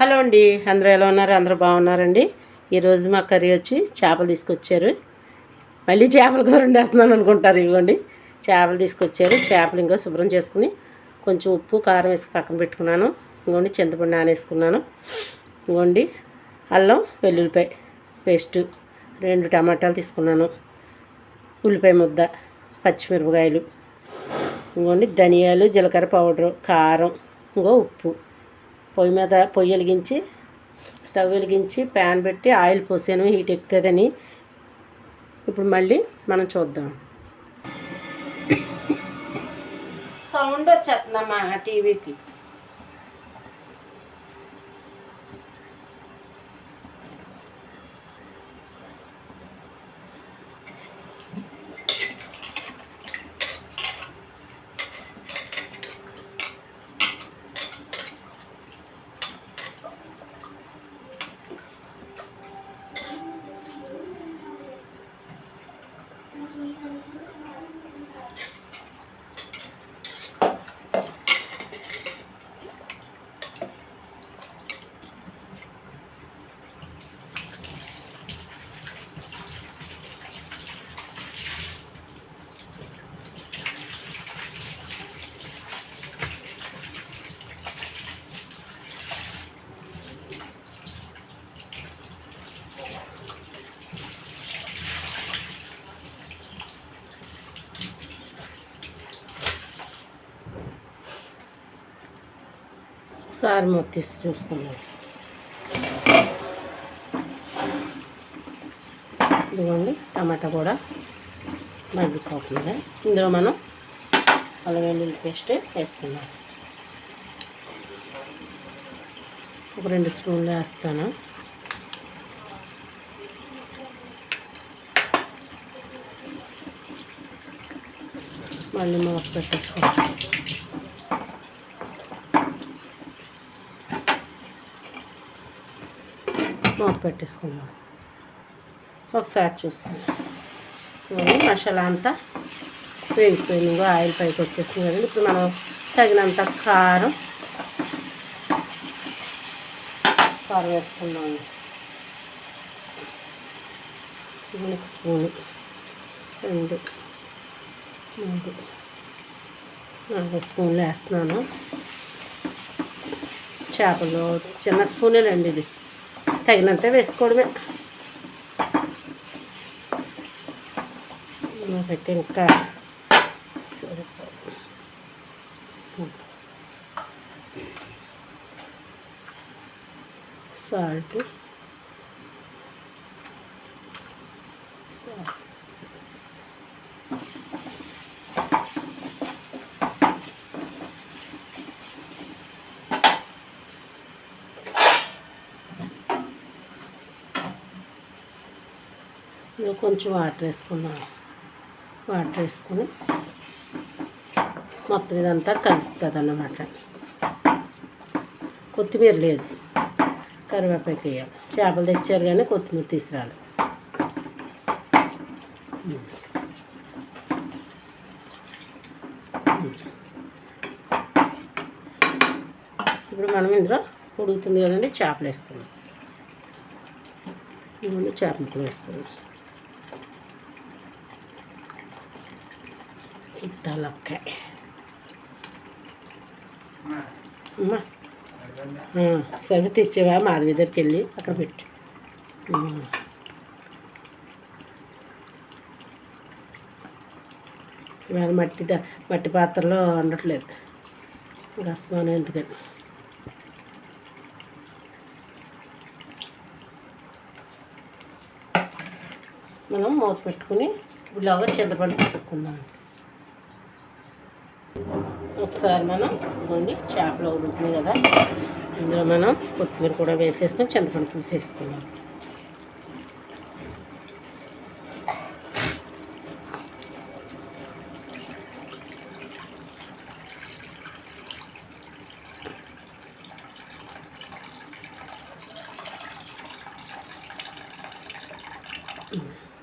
Hello అండి అందరూ ఎలా ఉన్నారు? అందరూ బాగున్నారండి? ఈరోజు మా కర్రీ వచ్చి చేపలు తీసుకొచ్చారు. మళ్ళీ చేపల కూర వండేస్తున్నాను అనుకుంటారు ఇవ్వండి. చేపలు తీసుకొచ్చారు చేపలు ఇంకా శుభ్రం చేసుకుని కొంచెం ఉప్పు కారం వేసి పక్కన పెట్టుకున్నాను. ఇంకోండి చింతపండు నానేసుకున్నాను. ఇంకోండి అల్లం వెల్లుల్లిపాయ పేస్టు రెండు టమాటాలు తీసుకున్నాను. ఉల్లిపాయ ముద్ద పచ్చిమిరపకాయలు. ఇంకోండి ధనియాలు జీలకర్ర పౌడరు కారం ఇంకో ఉప్పు. పొయ్యి మీద పొయ్యి వెలిగించి స్టవ్ వెలిగించి ప్యాన్ పెట్టి ఆయిల్ పోసాను హీట్ ఎక్కుతుందని. ఇప్పుడు మళ్ళీ మనం చూద్దాం. సౌండ్ వచ్చేస్తుందమ్మా టీవీకి. సారి మొత్తిసి చూసుకుందాం. ఇదిగోండి టమాటా కూడా మగ్గిపోతుంది. ఇందులో మనం అల్లం వెల్లుల్లి పేస్ట్ వేసుకున్నాం ఒక రెండు స్పూన్లు వేస్తాను. మళ్ళీ మూత పెట్టేసుకుంటాం మూత పెట్టేసుకుందాం. ఒకసారి చూసుకుందాం. ఇవన్నీ మసాలా అంతా వేగిపోయింది. ఆయిల్ పైకి వచ్చేసింది కదండి. ఇప్పుడు మనం తగినంత కారం కారం వేసుకున్నాం ఒక స్పూన్. రెండు. మూడు. నాలుగు స్పూన్లు వేస్తున్నాను. చేపలు చిన్న స్పూనేలండి ఇది. తగినంత వేసుకోవడమే. ఒకటి ఇంకా సాల్ట్. కొంచెం వాటర్ వేసుకున్నాను వాటర్ వేసుకొని మొత్తం ఇదంతా కలుస్తుంది అన్నమాట కొత్తిమీర లేదు కరివేపాకు వేయాలి చేపలు తెచ్చారు కానీ కొత్తిమీర తీసుకురాలి. ఇప్పుడు మనం ఇందులో ఉడుకుతుంది కదండి చేపలు వేసుకుందాం. ఇందులో చేప ముక్కలు వేసుకుందాం. ఇత్తలక్కాయ అమ్మా. సరే తెచ్చేవా? మాధవి దగ్గరికి వెళ్ళి అక్కడ పెట్టు. ఇవాళ మట్టి మట్టి పాత్రలో వండట్లేదు. రసమానం ఎందుకని. మనం మూత పెట్టుకుని ఇలాగా చింతపండు పిసుక్కుందాం. ఒకసారి మనం ఇదిగోండి చేపలు ఉడుకుతుంది కదా. ఇందులో మనం కొత్తిమీర కూడా వేసేసుకొని చింతపండు పులుసు వేసుకున్నాం.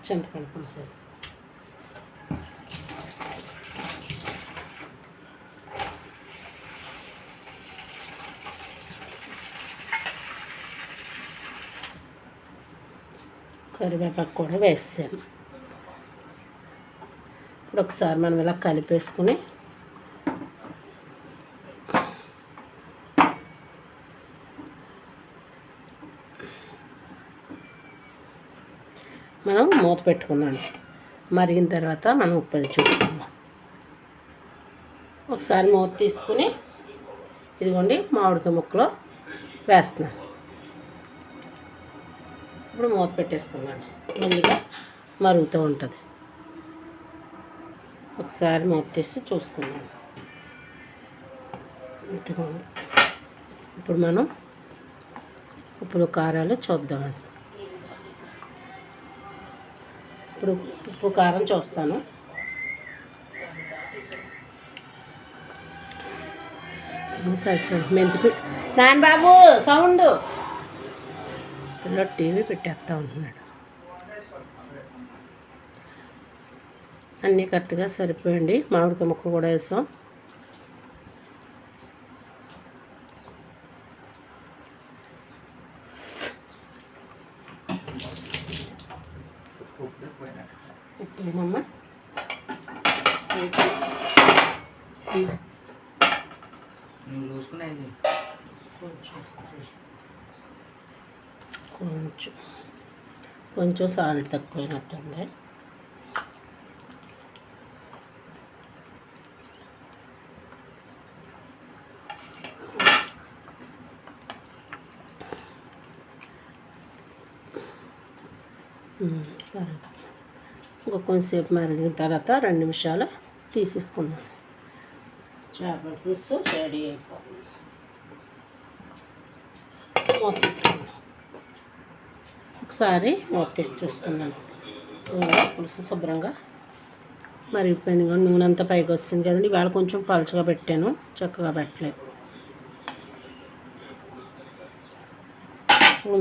చింతపండు పులుసు వేసి కరివేపాకు కూడా వేసాను ఇప్పుడు ఒకసారి మనం ఇలా కలిపేసుకుని మనం మూత పెట్టుకుందాం. మరిగిన తర్వాత మనం ఉప్పు అది చూసుకుందాం. ఒకసారి మూత తీసుకుని ఇదిగోండి మామిడికాయ ముక్కలో వేస్తున్నాను ఇప్పుడు మూత పెట్టేసుకున్నాను. మెల్లిగా మరుగుతూ ఉంటుంది. ఒకసారి మూత తీసి చూసుకున్నాను ఇదిగోండి ఇప్పుడు మనం ఉప్పులు కారాలు చూద్దామండి. ఇప్పుడు ఉప్పు కారం చూస్తాను. సరిపోయింది మెంతి నాన్న బాబు సౌండ్. పిల్లలు టీవీ పెట్టేస్తా ఉంటున్నాడు. అన్నీ కరెక్ట్గా సరిపోయండి మామిడికాయ ముక్క కూడా వేసాం. ఉప్పేనమ్మా కొంచెం కొంచెం సాల్ట్ తక్కువైనట్టుంది. ఉమ్, సరే. ఇంకొక కొంచెంసేపు మరిగిన తర్వాత రెండు నిమిషాలు తీసేసుకుందాం. చేపల పులుసు రెడీ అయిపోయింది. మొత్తం. ఒకసారి మూత తీసి చూసుకుందాం. పులుసు శుభ్రంగా మరిగిపోయింది కానీ నూనె అంతా పైకి వస్తుంది కదండి. ఇవాళ కొంచెం పలుచగా పెట్టాను చక్కగా పెట్టలేదు.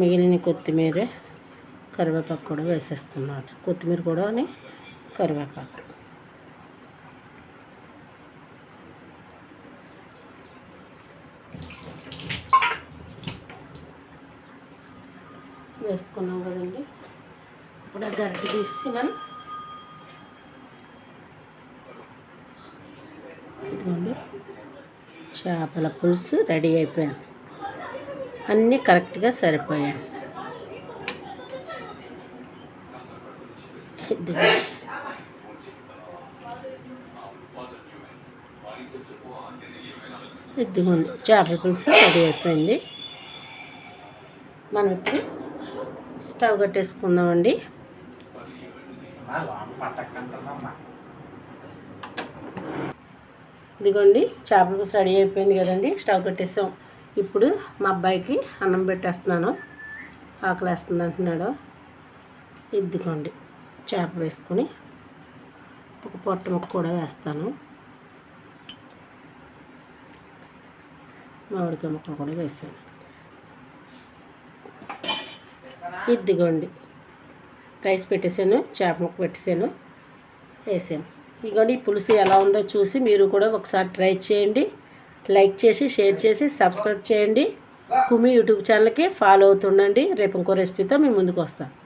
మిగిలిన కొత్తిమీర కరివేపాకు కూడా వేసేసుకున్నాను కొత్తిమీర కూడా కరివేపాకు. వేసుకున్నాం కదండి. ఇప్పుడు ఆ గరిటె తీసి మనం ఇదిగోండి చేపల పులుసు రెడీ అయిపోయింది. అన్నీ కరెక్ట్గా సరిపోయాయి. ఇదిగో. ఇదిగోండి చేపల పులుసు రెడీ అయిపోయింది. మనం ఇప్పుడు స్టవ్ కట్టేసుకుందామండి. ఇదిగోండి చేపల పులుసు రెడీ అయిపోయింది కదండి. స్టవ్ కట్టేసాం. ఇప్పుడు మా అబ్బాయికి అన్నం పెట్టేస్తున్నాను. ఆకలి వేస్తుంది అంటున్నాడు. ఇదిగోండి చేప వేసుకొని ఒక పొట్ట ముక్క కూడా వేస్తాను. మామిడికాయ ముక్కలు కూడా వేసాను. ఇదిగోండి. రైస్ పెట్టేసాను చేప ముక్క పెట్టేసాను వేసాను. ఇదిగోండి పులుసు ఎలా ఉందో చూసి మీరు కూడా ఒకసారి ట్రై చేయండి. లైక్ చేసి షేర్ చేసి సబ్స్క్రైబ్ చేయండి. కుమి యూట్యూబ్ ఛానల్కి ఫాలో అవుతుండండి. రేపు ఇంకో రెసిపీతో మీ ముందుకు వస్తాను.